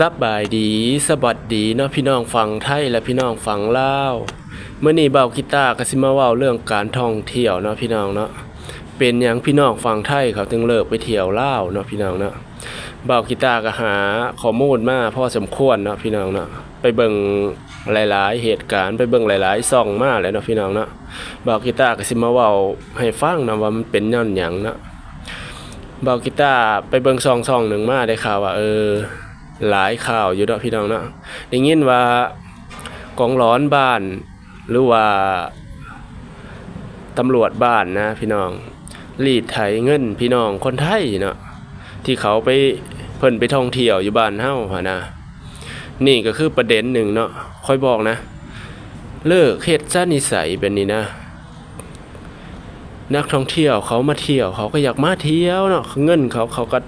สบายดีสบัดดีเนาะพี่น้องฝั่งไทยและพี่น้องฝั่งลาวเมื่อนี้เบากีตาร์ก็สิมาเว้าเรื่องการท่องเที่ยวเนาะพี่น้องเนาะเป็นหยังพี่น้องฝั่งไทยเขาถึงเลิกไปเที่ยวลาวเนาะพี่น้องเนาะเบากีตาร์ก็หาข้อมูลมาพอสมควรเนาะพี่น้องเนาะไปเบิ่งหลาย ๆ เหตุการณ์ไปเบิ่งหลายๆซ่องมาแล้วเนาะพี่น้องเนาะเบากีตาร์ก็สิมาเว้าให้ฟังนะว่ามันเป็นย้อนหยังเนาะเบากีตาร์ไปเบิ่งซองซองหนึ่งมาได้ข่าวว่าเออ หลายข่าวอยู่เนาะพี่น้องเนาะได้ยินว่ากองร้อนบ้านหรือว่าตำรวจบ้านนะพี่น้องรีดไถเงินพี่น้องคนไทยเนาะที่เขาไปเพิ่นไปท่องเที่ยวอยู่บ้านเฮาหนนะนี่ก็คือประเด็นหนึ่งเนาะค่อยบอกนะ เลิกเฮ็ดซะนิสัยแบบนี้นะ นักท่องเที่ยวเขามาเที่ยวเขาก็อยากมาเที่ยวเนาะเงินเขาเขาก็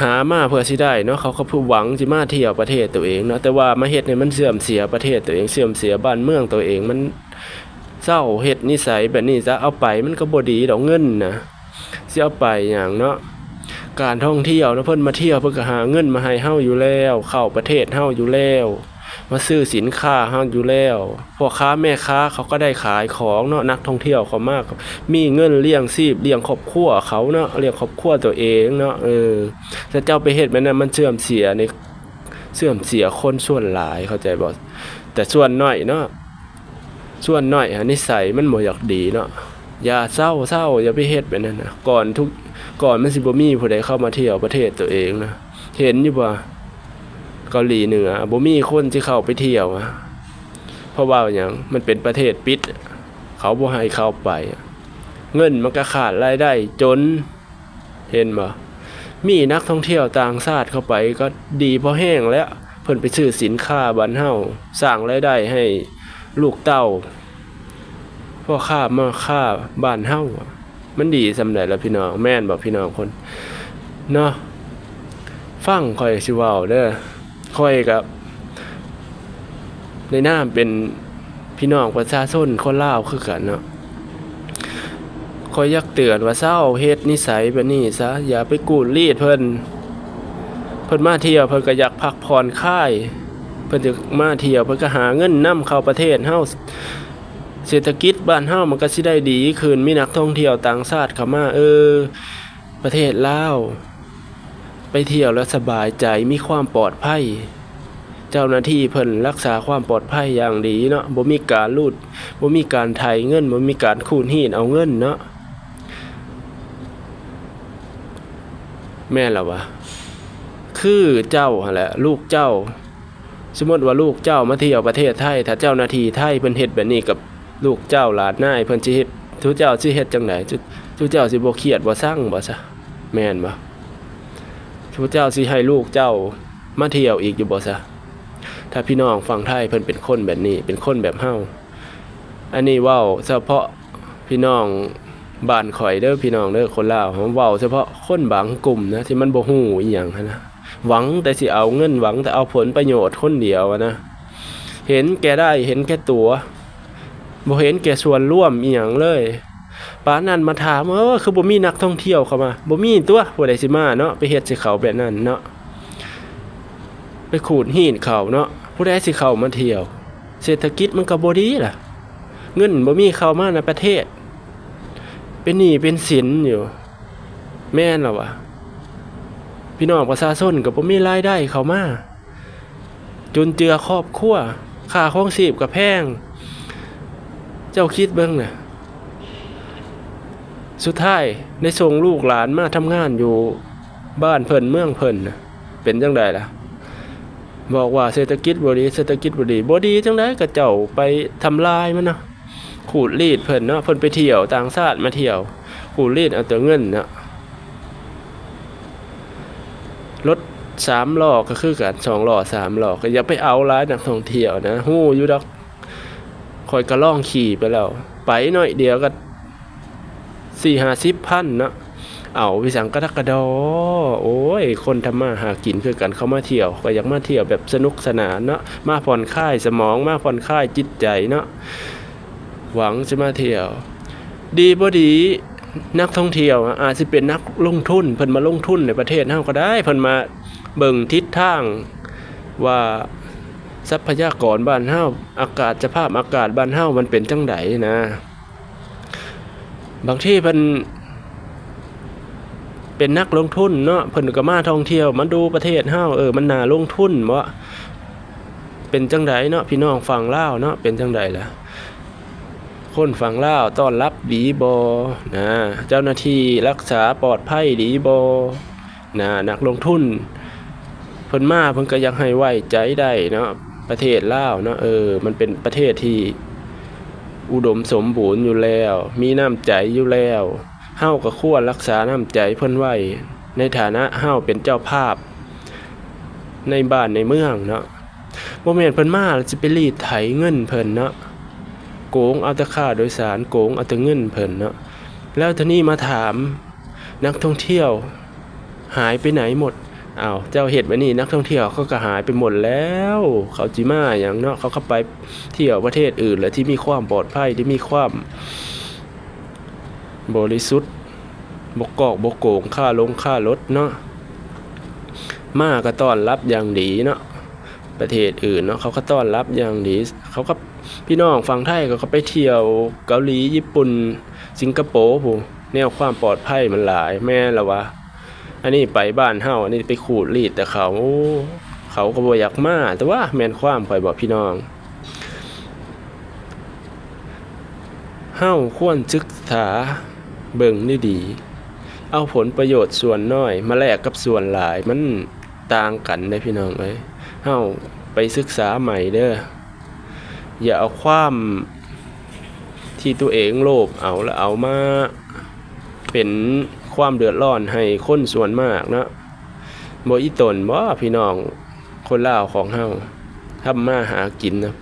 หามาเพื่อสิได้เนาะเขาก็เพื่อหวังสิมาเที่ยวประเทศตัวเองเนาะแต่ว่ามาเฮ็ดเนี่ยมันเสื่อมเสียประเทศตัวเองเสื่อมเสียบ้านเมืองตัวเองมันเศร้าเฮ็ดนิสัยแบบนี้จะเอาไปมันก็บ่ดีดอกเงินนะสิเอาไปอย่างเนาะการท่องเที่ยวนะเพิ่นมาเที่ยวเพิ่นก็หาเงินมาให้เฮาอยู่แล้ว เข้าประเทศเฮาอยู่แล้ว มาซื้อสินค้าเฮาอยู่แล้วพ่อค้าแม่ค้าเขาก็ได้ขายของเนาะนักท่องเที่ยวเขามาก มีเงินเลี้ยงชีพเลี้ยงครอบครัวเขาเนาะเลี้ยงครอบครัวตัวเองเนาะเออแต่เจ้าไปเฮ็ดมันน่ะมันเสื่อมเสียในเสื่อมเสียคนส่วนหลายเข้าใจบ่แต่ส่วนน้อยเนาะส่วนน้อยอนิสัยมันบ่อยากดีเนาะอย่าเศร้าเศร้าอย่าไปเฮ็ดแบบนั้นนะก่อนทุกก่อนมันสิบ่มีผู้ใดเข้ามาเที่ยวประเทศตัวเองนะเห็นอยู่บ่ เกาหลีเหนือบ่มีคนที่เข้าไปเที่ยวอะเพราะว่าหยังมันเป็นประเทศปิด เขาบ่ให้เข้าไป เงินมันก็ขาดรายได้จนเห็นบ่มีนักท่องเที่ยวต่างชาติเข้าไปก็ดีพอแห้งแล้วเพิ่นไปซื้อสินค้าบ้านเฮาสร้างรายได้ให้ลูกเต้าพ่อค้ามาค้าบ้านเฮามันดีสำใดล่ะพี่น้องแม่นบ่พี่น้องคนเนาะฟังค่อยสิเว้าเด้อ ค่อยกับ ในนาเป็นพี่น้องประชาชนคนลาวคือกันเนาะคอยยากเตือนว่าเศร้าเฮ็ดนิสัยแบบนี้ซะอย่าไปกูดรีดเพิ่นเพิ่นมาเที่ยวเพิ่นก็อยากพักผ่อนคลายเพิ่นจะมาเที่ยวเพิ่นก็หาเงินนํเข้าประเทศเฮาเศรษฐกิจบ้านเฮามันก็สิได้ดีขึ้นมีนักท่องเที่ยวต่างชาติเข้ามาเออ ประเทศลาว ไปเที่ยวแล้วสบายใจมีความปลอดภัย เจ้าหน้าที่เพิ่นรักษาความปลอดภัยอย่างดีเนาะบ่มีการลูดบ่มีการไถเงินบ่มีการคูนหีนเอาเงินเนาะแม่ล่ะวะคือเจ้าแหละ ลูกเจ้า สมมติว่าลูกเจ้ามาเที่ยวประเทศไทย ถ้าเจ้าหน้าที่ไทยเพิ่นเฮ็ดแบบนี้กับลูกเจ้าหลานนายเพิ่นสิเฮ็ดทุเจ้าสิเฮ็ดจังไดทุทุเจ้าสิบ่เครียดบ่สั่งบ่ซะแม่นบ่ ทุกเจ้าสิให้ลูกเจ้ามาเที่ยวอีกอยู่บ่ซะถ้าพี่น้องฝั่งไทยเพิ่นเป็นคนแบบนี้ เป็นคนแบบเฮาอันนี้เว้าเฉพาะพี่น้องบ้านข่อยเด้อพี่น้องเด้อคนลาวผมเว้าเฉพาะคนบางกลุ่มนะที่มันบ่ฮู้อีหยังนะหวังแต่สิเอาเงินหวังแต่เอาผลประโยชน์คนเดียวนะเห็นแก่ได้เห็นแก่ตัวบ่เห็นแก่ส่วนร่วมอีหยังเลย ปานนั้นมาถามเออคือบ่มีนักท่องเที่ยวเข้ามาบ่มีตัวผู้ใดสิมาเนาะไปเฮ็ดสิเขาแบบนั้นเนาะไปขูดหินเขาเนาะผู้ใดสิเข้ามาเที่ยว เศรษฐกิจมันก็บ่ดีล่ะ เงินบ่มีเข้ามาในประเทศ เป็นหนี้เป็นสินอยู่ แม่นล่ะวะพี่น้องประชาชนก็บ่มีรายได้เข้ามาจนเจือครอบครัวค่าของชีพก็แพง เจ้าคิดเบิ่งน่ะ สุดท้ายได้ส่งลูกหลานมาทำงานอยู่บ้านเพิ่นเมืองเพิ่นเป็นจังไดล่ะ บอกว่าเศรษฐกิจบ่ดีเศรษฐกิจบ่ดีบ่ดีจังไดก็เจ้าไปทำลายมันเนาะขูดรีดเพิ่นเนาะเพิ่นไปเที่ยวต่างชาติมาเที่ยว ขูดรีดเอาแต่เงินเนาะรถสามล้อก็คือกันสองล้อสามล้อก็อย่าไปเอาหลายนักท่องเที่ยวนะฮู้อยู่ดอกคอยก็ล่องขี่ไปแล้ว ไปหน่อยเดียวก็ สี่ห้าสิบพันเนาะเอาวิสังกระดักกระดอ โอ้ย คนทำมาหากินคือกันเข้ามาเที่ยว ก็อยากมาเที่ยวแบบสนุกสนานเนาะมาผ่อนคลายสมองมาผ่อนคลายจิตใจเนาะหวังจะมาเที่ยว ดีบ่ดีนักท่องเที่ยวอะอาจจะเป็นนักลงทุนเพิ่นมาลงทุนในประเทศเฮาก็ได้เพิ่นมาเบิ่งทิศทางว่าทรัพยากรบ้านเฮาอากาศสภาพอากาศบ้านเฮามันเป็นจังไดนะ บางที่เพิ่นเป็นนักลงทุนเนาะเพิ่นก็มาท่องเที่ยวมาดูประเทศเฮาเออมันน่าลงทุนบ่เป็นจังไดเนาะพี่น้องฝั่งลาวเนาะเป็นจังไดล่ะคนฝั่งลาวต้อนรับดีบ่นะเจ้าหน้าที่รักษาปลอดภัยดีบ่นะนักลงทุนเพิ่นมาเพิ่นก็อยากให้ไว้ใจได้เนาะประเทศลาวเนาะเออมันเป็นประเทศที่ อุดมสมบูรณ์อยู่แล้ว มีน้ำใจอยู่แล้วเฮาก็ควรรักษาน้ำใจเพิ่นไว้ในฐานะเฮาเป็นเจ้าภาพ ในบ้านในเมืองเนาะบ่แม่นเพิ่นมาแล้วสิไปรีดไถเงินเพิ่นเนาะโกงเอาแต่ค่าโดยสารโกงเอาแต่เงินเพิ่นเนาะแล้วทีนี้มาถามนักท่องเที่ยว หายไปไหนหมด อ้าวเจ้าเห็ดวันนี้นักท่องเที่ยวเขาก็หายไปหมดแล้ว เขาจิมาอย่างเนาะเขาเข้าไปเที่ยวประเทศอื่น แล้วที่มีความปลอดภัยที่มีความบริสุทธิ์บกกอกบกโกงค่าลงค่ารถเนาะมาก็ต้อนรับอย่างดีเนาะประเทศอื่นเนาะเขาก็ต้อนรับอย่างดีเขาก็พี่น้องฝั่งไทยเขาไปเที่ยวเกาหลีญี่ปุ่น สิงคโปร์ผู้แนวความปลอดภัยมันหลายแม่ละวะ อันนี้ไปบ้านเฮาอันนี้ไปขูดรีดแต่เขา เขาก็บ่อยากมาแต่ว่าแม่นความข่อยบอกพี่น้องเฮาควรศึกษาเบิ่งดีดีๆเอาผลประโยชน์ส่วนน้อย มาแลกกับส่วนหลายมันต่างกันได้พี่น้องเอ้ยเฮาไปศึกษาใหม่เด้ออย่าเอาความที่ตัวเองโลภเอาแล้วเอามาเป็น ความเดือดร้อนให้คนส่วนมากเนาะบ่อีตนบ่พี่น้องคนล่าวของเฮาทำมาหากินนะ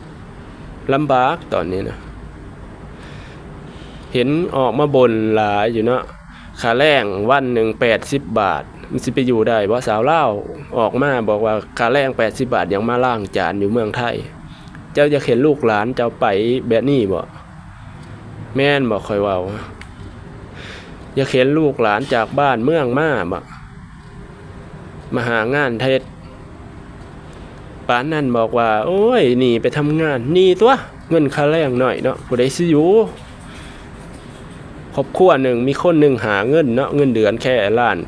ลำบากตอนนี้นะเห็นออกมาบนหลายอยู่เนาะค่าแรงวันหนึ่งแปดสิบบาท มันสิไปอยู่ได้บ่สาวเล่าออกมาบอกว่าค่าแรงแปดสิบบาทยังมาล่างจานอยู่เมืองไทย เจ้าจะเห็นลูกหลานเจ้าไปแบบนี้บ่แม่นบ่ค่อยเว้า อย่าเข็นลูกหลานจากบ้านเมืองมาบะมาหางานเทศป้านนั่นบอกว่า โอ้ยหนีไปทำงานหนีตัวเงินค่าแรงหน่อยเนาะผู้ใดสิอยู่ครอบครัวหนึ่งมีคนหนึ่งหาเงินเนาะเงินเดือนแค่ล้าน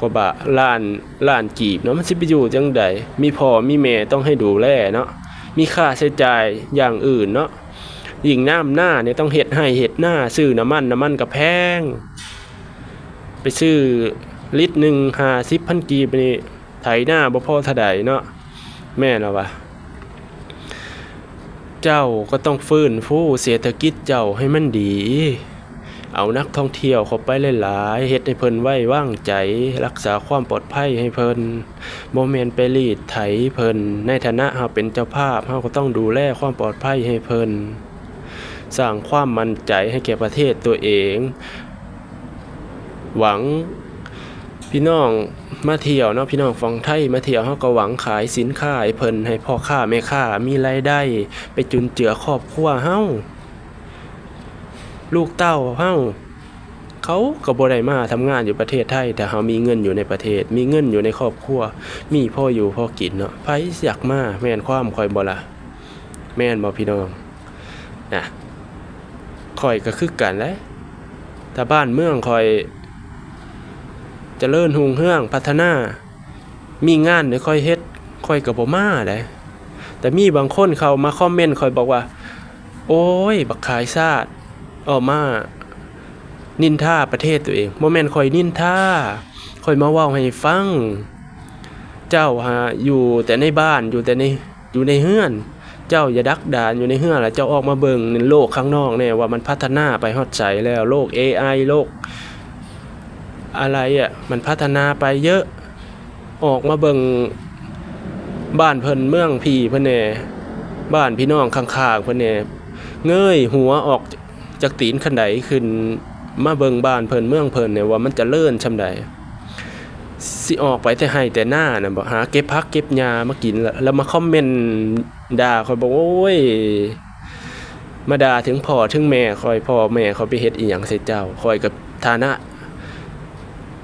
กว่าบาทล้านล้านกีบเนาะมันสิไปอยู่จังใดมีพ่อมีแม่ต้องให้ดูแลเนาะมีค่าใช้จ่ายอย่างอื่นเนาะ ยิงน้ำหน้าเนี่ยต้องเห็ดให้เห็ดหน้าซื้อน้ำมันน้ำมันกับแพง ไปซื้อลิตรหนึ่งหาสิบพันกีบนี่ไถหน้าบ่พอเท่าใดเนาะแม่เราวะเจ้าก็ต้องฟื้นฟูเศรษฐกิจเจ้าให้มันดี เอานักท่องเที่ยวเข้าไปหลายๆเฮ็ดให้เพิ่นไว้วางใจ รักษาความปลอดภัยให้เพิ่นบ่แม่นไปรีดไถเพิ่นในฐานะเฮาเป็นเจ้าภาพเฮาก็ต้องดูแลความปลอดภัยให้เพิ่น สร้างความมั่นใจให้แก่ประเทศตัวเอง หวังพี่น้องมาเที่ยวเนาะพี่น้องฝั่งไทยมาเที่ยวเฮาก็หวังขายสินค้าให้เพิ่นให้พ่อค้าแม่ค้ามีรายได้ ไปจุนเจือครอบครัวเฮาลูกเต้าเฮาเขาก็บ่ได้มาทำงานอยู่ประเทศไทย แต่เฮามีเงินอยู่ในประเทศ มีเงินอยู่ในครอบครัว มีพ่ออยู่พ่อกินเนาะไผอยากมาแม่นความคอยบ่ล่ะแม่นบ่พี่น้องนะ ข่อยก็คือกันแหละถ้าบ้านเมืองข่อยเจริญหุงเฮืองพัฒนา มีงานเดี๋ยคอยเฮ็ดคอยกับบ่มาได้แต่มีบางคนเขามาคอมเมนต์คอยบอกว่า โอ้ย บักขายซาดออกมา นินท่าประเทศตัวเองโมเมนต์คอยนินท่าคอยมาเว้าให้ฟัง เจ้าฮะอยู่แต่ในบ้านอยู่แต่ในอยู่ในเฮือน เจ้าอย่าดักดานอยู่ในเฮือแล้วเจ้าออกมาเบิ่งในโลกข้างนอกเนี่ยว่ามันพัฒนาไปฮอดใจแล้วโลก AI โลก อะไรอะมันพัฒนาไปเยอะออกมาเบิ่งบ้านเพิ่นเมืองพี่เพิ่นแน่บ้านพี่น้องข้างๆเพิ่นแน่เงยหัวออกจากตีนขันไดขึ้นมาเบิ่งบ้านเพิ่นเมืองเพิ่นเนี่ยว่ามันจะเลื่อนชำใด สิออกไปแต่ให้แต่หน้านะบอกหาเก็บพักเก็บยามากินแล้วมาคอมเมนต์ด่าคอยบอกโอ้ยมาด่าถึงพ่อถึงแม่คอยพ่อแม่เขาไปเฮ็ดอีหยังใส่เจ้าคอยกับฐานะ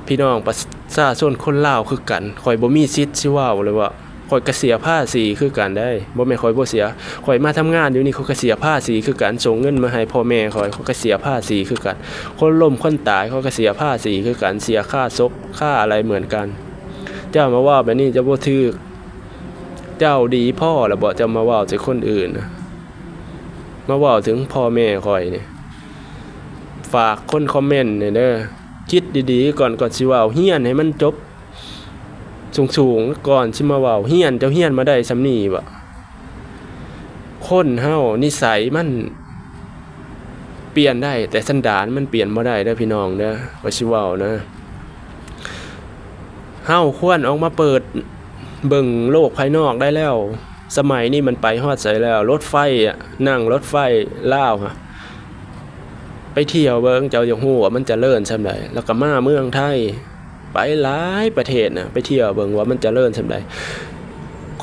พี่น้องประชาชนคนลาวคือกันคอยบ่มีสิทธิ์สิว้าเลยว่า อยข่อยก็เสียภาษีคือกันได้บ่แม่นข่อยบ่เสียข่อยมาทำงานอยู่นี่ข่อยก็เสียภาษีคือกันส่งเงินมาให้พ่อแม่ข่อยเข่อยก็เสียภาษีคือกัน คนล้มคนตายเขาก็เสียภาษีคือกันเสียค่าศพค่าอะไรเหมือนกัน เจ้ามาว่าแบบนี้จะบ่ถูกเจ้าดีพ่อล้วบ่จะมาว้าใส่คนอื่นมาว้าถึงพ่อแม่ข่อยนี่ฝากคนคอมเมนต์เนี่ยเด้อคิดดีๆก่อนก่อนสิว้าเฮียนให้มันจบ สูงๆก่อนสิมาเว้าเฮียนเจ้าเฮียนมาได้สำนีบ่คนเฮานิสัยมันเปลี่ยนได้ แต่สันดานมันเปลี่ยนบ่ได้เด้อพี่น้องเด้อว่าสิเว้านะเฮาควรออกมาเปิดเบิ่งโลกภายนอกได้แล้ว สมัยนี้มันไปฮอดไสแล้ว รถไฟอะนั่งรถไฟลาวฮะไปเที่ยวเบิ่งเจ้าอย่าฮู้ว่ามันจะเจริญซำใดแล้วก็มาเมืองไทย ไปหลายประเทศนะไปเที่ยวเบิ่งว่ามันจเจริญซำใด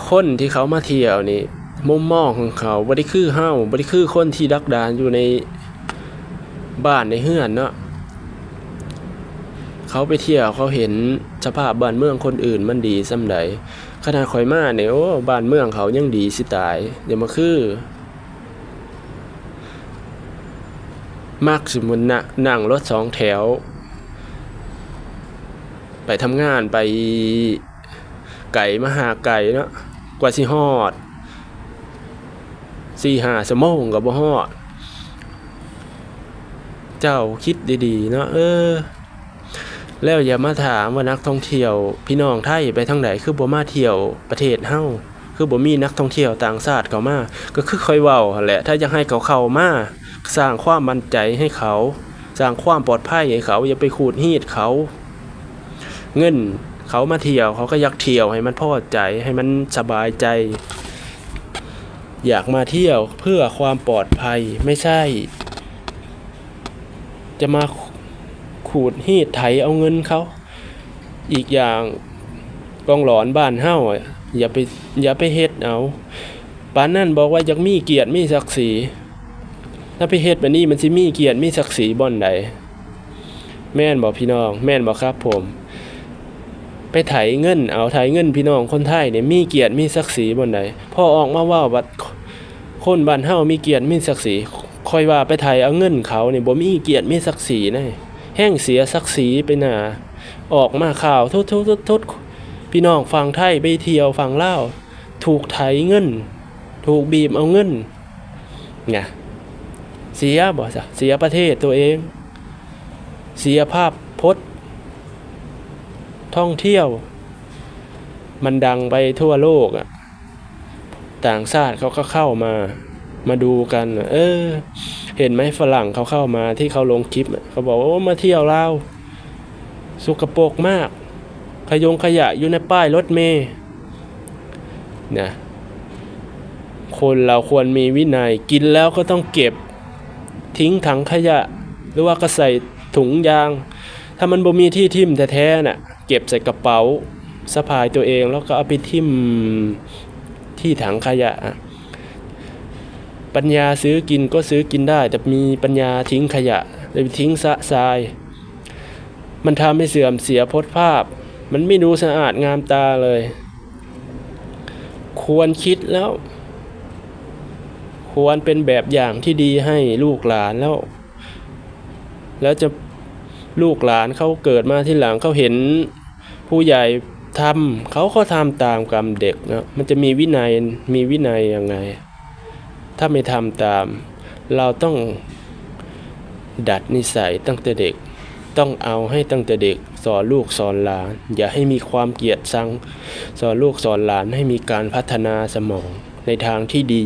คนที่เขามาเที่ยวนี่มุมมองของเขาบ่ได้คือเฮาบ่ได้คือคนที่ดักดานอยู่ในบ้านในเฮือนเนาะเขาไปเที่ยวเขาเห็นสภาพบ้านเมืองคนอื่นมันดีส่ำใดขนาดข่อยมาเนี่ยโอ้บ้านเมืองเขายังดีสิตายอย่ามาคือมักสมมุตินะนั่งรถสองแถว ไปทำงานไปไก่มาหาไก่เนาะกว่าสิฮอดสี่ห้าชั่วโมงก็บ่ฮอด เจ้าคิดดีๆเนาะเออ แล้วอย่ามาถามว่านักท่องเที่ยว พี่น้องไทยไปทางไหนคือบ่มาเที่ยวประเทศเฮาคือบ่มีนักท่องเที่ยวต่างชาติเข้ามา ก็คือค่อยเว้าแหละ ถ้าอยากให้เขาเข้ามาสร้างความมั่นใจให้เขา สร้างความปลอดภัยให้เขา อย่าไปขูดหีดเขา เงินเขามาเที่ยวเขาก็อยากเที่ยวให้มันพอใจให้มันสบายใจ อยากมาเที่ยวเพื่อความปลอดภัยไม่ใช่ จะมาขูดหีดไถเอาเงินเขา อีกอย่างกองหลอนบ้านเฮาอะอย่าไปอย่าไปเฮ็ดเอาปานนั่นบอกว่าอยากมีเกียรติมีศักดิ์ศรีถ้าไปเฮ็ดแบบนี้มันสิมีเกียรติมีศักดิ์ศรีบ่อนใดแม่นบอกพี่น้อง แม่นบอกครับผม ไปไถเงิน เอาไถเงินพี่น้องคนไทยเนี่ยมีเกียรติมีศักดิ์ศรีบ่อนใดพอออกมาว่าบัดคนบ้านเฮามีเกียรติมีศักดิ์ศรีคอยว่าไปไถเอาเงินเขาเนี่ยบ่มีเกียรติมีศักดิ์ศรีแน่แห้งเสียศักดิ์ศรีไปหนาออกมาข่าวทุดทุดทุดทุพี่น้องฝั่งไทยไปเที่ยวฝั่งลาถูกไถเงิน ถูกบีบเอาเงินไงเสียบ่ซะเสียประเทศตัวเอง เสียภาพพจน์ ท่องเที่ยว มันดังไปทั่วโลกอะ ต่างชาติเขาก็เข้ามา มาดูกัน เออ เห็นไหมฝรั่งเขาเข้ามาที่เขาลงคลิปเขาบอกว่ามาเที่ยวลาสุกปกมาก ขยงขยะอยู่ในป้ายรถเมย์นะคนเราควรมีวินัยกินแล้วก็ต้องเก็บ ทิ้งถังขยะ หรือว่าก็ใส่ถุงยาง ถ้ามันบ่มีที่ทิ่มแท้ๆน่ะ เก็บใส่กระเป๋าสะพายตัวเองแล้วก็เอาไปทิ่มที่ถังขยะ ปัญญาซื้อกินก็ซื้อกินได้ แต่มีปัญญาทิ้งขยะหรือทิ้งสะทราย มันทำให้เสื่อมเสียพจน์ภาพ มันไม่ดูสะอาดงามตาเลย ควรคิดแล้ว ควรเป็นแบบอย่างที่ดีให้ลูกหลานแล้ว แล้วจะลูกหลานเขาเกิดมาที่หลังเขาเห็น ผู้ใหญ่ทำเขาก็ทำตามกรรมเด็กนะมันจะมีวินัยมีวินัยยังไง ถ้าไม่ทำตาม เราต้องดัดนิสัยตั้งแต่เด็ก ต้องเอาให้ตั้งแต่เด็กสอนลูกสอนหลาน อย่าให้มีความเกลียดชังสอนลูกสอนหลานให้มีการพัฒนาสมองในทางที่ดี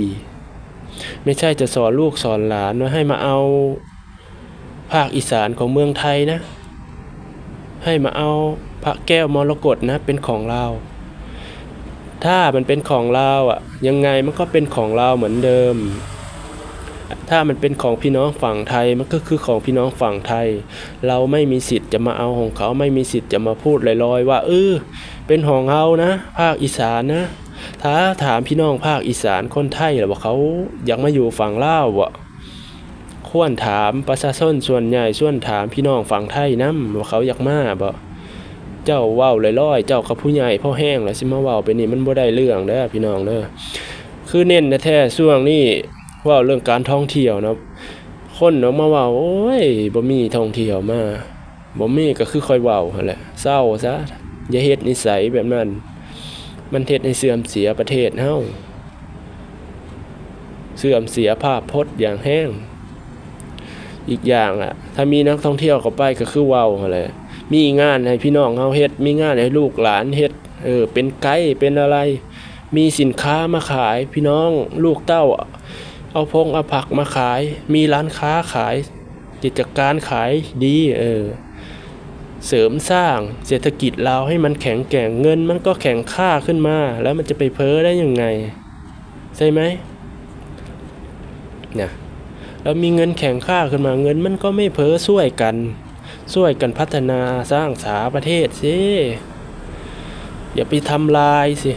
ไม่ใช่จะสอนลูกสอนหลานว่าให้มาเอาภาคอีสานของเมืองไทยนะ ให้มาเอา พระแก้วมรกตนะเป็นของเรา ถ้ามันเป็นของเราอะ ยังไงมันก็เป็นของเราเหมือนเดิม ถ้ามันเป็นของพี่น้องฝั่งไทยมันก็คือของพี่น้องฝั่งไทย เราไม่มีสิทธิ์จะมาเอาของเขาไม่มีสิทธิ์จะมาพูดลอยๆ ว่าเออเป็นของเรานะ ภาคอีสานนะถ้าถามพี่น้องภาคอีสานคนไทยหรือว่าเขาอยากมาอยู่ฝั่งลาวบ่ควรถามประชาชนส่วนใหญ่ส่วนถามพี่น้องฝั่งไทยนํว่าเขาอยากมาบ่ เจ้าเว้าลอยๆ เจ้ากับผู้ใหญ่พ่อแห้งแล้วสิมาเว้าไปนี่มันบ่ได้เรื่องเด้อพี่น้องเด้อคือเน้นแท้ๆช่วงนี้เว้าเรื่องการท่องเที่ยวเนาะคนเนาะมาเว้าโอ้ยบ่มีท่องเที่ยวมาบ่มีก็คือค่อยเว้าหั่นแหละเศร้าซะอย่าเฮ็ดนิสัยแบบนั้น มันเฮ็ดให้เสื่อมเสียประเทศเฮาเสื่อมเสียภาพพจน์อย่างแห้ง อีกอย่างอะถ้ามีนักท่องเที่ยวเข้าไปก็คือเว้าอะไร มีงานให้พี่น้องเฮาเฮ็ด มีงานให้ลูกหลานเฮ็ด เออ เป็นไกด์เป็นอะไร มีสินค้ามาขายพี่น้องลูกเต้า เอาพงเอาผักมาขาย มีร้านค้าขาย กิจการขายดี เออ เสริมสร้างเศรษฐกิจเราให้มันแข็งแกร่งเงิน มันก็แข็งค่าขึ้นมา แล้วมันจะไปเพ้อได้ยังไง ใช่ไหมเนี่ยแล้วมีเงินแข็งค่าขึ้นมาเงินมันก็ไม่เพ้อช่วยกัน ช่วยกันพัฒนาสร้างสาประเทศสิ อย่าไปทำลายสิ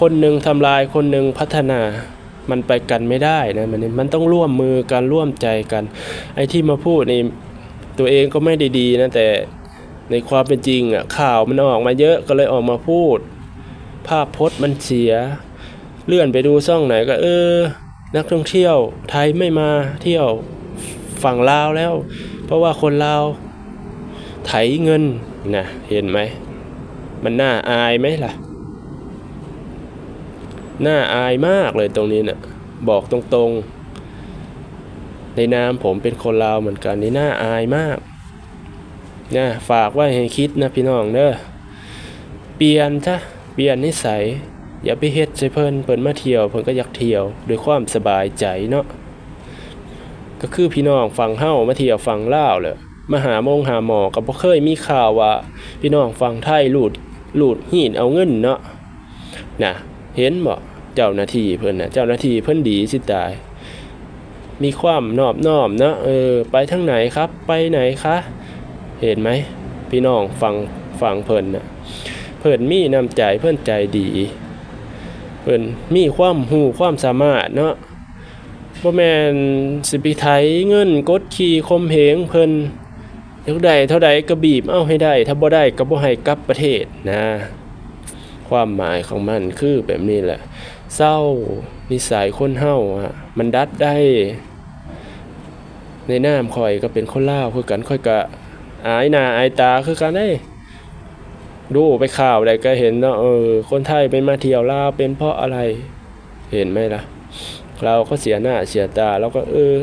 คนหนึ่งทำลายคนหนึ่งพัฒนามันไปกันไม่ได้นะมันมันต้องร่วมมือกันร่วมใจกัน ไอ้ที่มาพูดนี่ตัวเองก็ไม่ได้ดีนะแต่ในความเป็นจริงอะข่าวมันออกมาเยอะก็เลยออกมาพูด ภาพพจน์มันเสีย เลื่อนไปดูช่องไหนก็เออ นักท่องเที่ยวไทยไม่มาเที่ยว ฝั่งลาวแล้ว เพราะว่าคนลาวไถเงินนะเห็นไหม มันน่าอายไหมล่ะ น่าอายมากเลยตรงนี้นะ่ะบอกตรงๆ ในนามผมเป็นคนลาวเหมือนกันนี่น่าอายมากนะฝากไว้ให้คิดนะพี่น้องเด้อเปลี่ยนซะเปลี่ยนนิสัย อย่าไปเฮ็ดใส่เพิ่นเพิ่นมาเที่ยวเพิ่นก็อยากเที่ยวด้วยความสบายใจเนาะ ก็คือพี่น้องฝั่งเฮามาเที่ยวฝั่งลาวเลยมาหามงหาหมอก็บ่เคยมีข่าวว่า พี่น้องฝั่งไทยลูดลูดหีนเอาเงินเนาะนะเห็นบ่เจ้าหน้าที่เพิ่นน่ะเจ้าหน้าที่เพิ่นดีสิตาย มีความนอบน้อมเนาะเออไปทางไหนครับ ไปไหนคะเห็นไหมพี่น้องฟังฟังเพิ่นน่ะเพิ่นมีน้ำใจเพิ่นใจดี เพิ่นมีความหูความสามารถเนาะ บ่แม่นสิไปไถเงินกดขี่คมเหงเพิ่นเท่าใดเท่าใดก็บีบเอาให้ได้ ถ้าบ่ได้ก็บ่ให้กลับประเทศนะ ความหมายของมันคือแบบนี้แหละ เศร้านิสัยคนเฮาอะมันดัดได้ ในน้ำข่อยก็เป็นคนลาวคือกันข่อยก็อายหน้าอายตาคือกันได้ดูไปข่าวใดก็เห็นเนาะเออคนไทยเป็นมาเที่ยวลาวเป็นเพราะอะไร เห็นไหมล่ะ เราก็เสียหน้าเสียตาแล้วก็เออ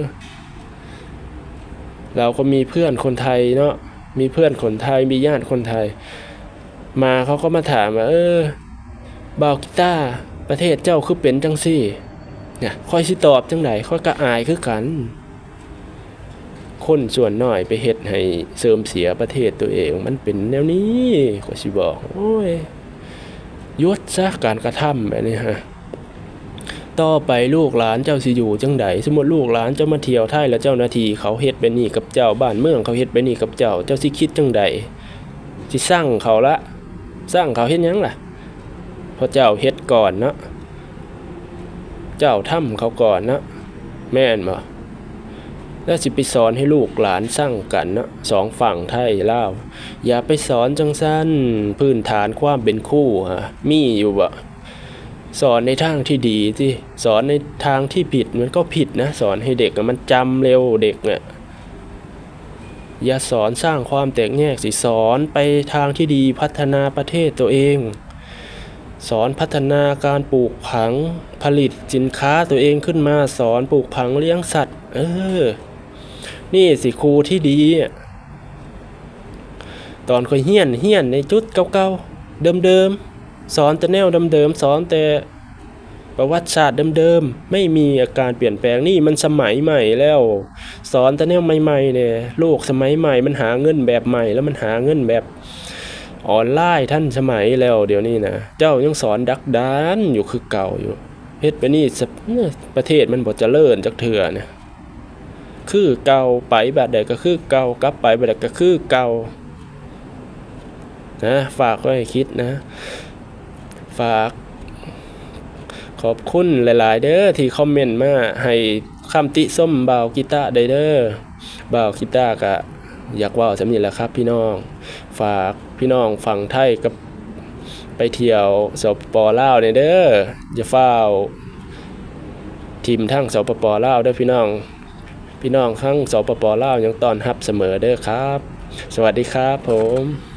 เราก็มีเพื่อนคนไทยเนาะมีเพื่อนคนไทยมีญาติคนไทย มาเขาก็มาถามว่าเออบาวกีตาร์ประเทศเจ้าคือเป็นจังซี่เนี่ยค่อยสิตอบจังไดค่อยก็อายคือกัน คนส่วนน้อยไปเฮ็ดให้เสริมเสียประเทศตัวเองมันเป็นแนวนี้ก็สิบอก โอ้ยยศซะการกระทำแบบนี้ฮะ ต่อไปลูกหลานเจ้าสิอยู่จังใดสมมติลูกหลานเจ้ามาเที่ยวไทยแล้วเจ้าหน้าที่เขาเฮ็ดไปนี่กับเจ้าบ้านเมืองเขาเฮ็ดไปนี่กับเจ้าเจ้าสิคิดจังใดสิสร้างเขาละสร้างเขาเฮ็ดยังล่ะเพราะเจ้าเฮ็ดก่อนเนาะเจ้าทำเขาก่อนเนาะแม่นบ่แล้วสิไปสอนให้ลูกหลานสร้างกันเนาะสองฝั่งไทยลาวอย่าไปสอนจังสั้นพื้นฐานความเป็นคู่ฮะมีอยู่บ่ สอนในทางที่ดีที่สอนในทางที่ผิดมันก็ผิดนะ สอนให้เด็กมันจำเร็วเด็กเนี่ยอย่าสอนสร้างความแตกแยกสิสอนไปทางที่ดีพัฒนาประเทศตัวเอง สอนพัฒนาการปลูกผังผลิตสินค้าตัวเองขึ้นมาสอนปลูกผังเลี้ยงสัตว์ เออ นี่สิครูที่ดี ตอนเคยเฮี้ยนเฮี้ยนในจุดเก่าๆเดิมๆ สอนแต่แนวเดิมๆสอนแต่ประวัติศาสตร์เดิมๆไม่มีอาการเปลี่ยนแปลงนี่มันสมัยใหม่แล้ว สอนแต่แนวใหม่ๆเนี่ยโลกสมัยใหม่มันหาเงินแบบใหม่ แล้วมันหาเงินแบบออนไลน์ท่านสมัยแล้วเดี๋ยวนี้นะเจ้ายังสอนดักดานอยู่คือเก่าอยู่เฮ็ดไปนี่สะประเทศมันบ่เจริญจักเถื่อนะคือเก่าไปแบบใดก็คือเก่ากลับไปแบบใดก็คือเก่านะฝากไว้คิดนะ ฝากขอบคุณหลาย ๆ เด้อที่คอมเมนต์มาให้คำติส้มบ่าวกีตาร์ได้เด้อบ่าวกีตาร์กะอยากว่าสำนีแหละครับพี่น้อง ฝากพี่น้องฝั่งไทยกับไปเที่ยวสปปลาวเนี่ยเด้ออย่าเฝ้าทีมทั้งสปปลาวเด้อพี่น้อง พี่น้องทั้งสปปลาวยังตอนรับเสมอเด้อครับ สวัสดีครับผม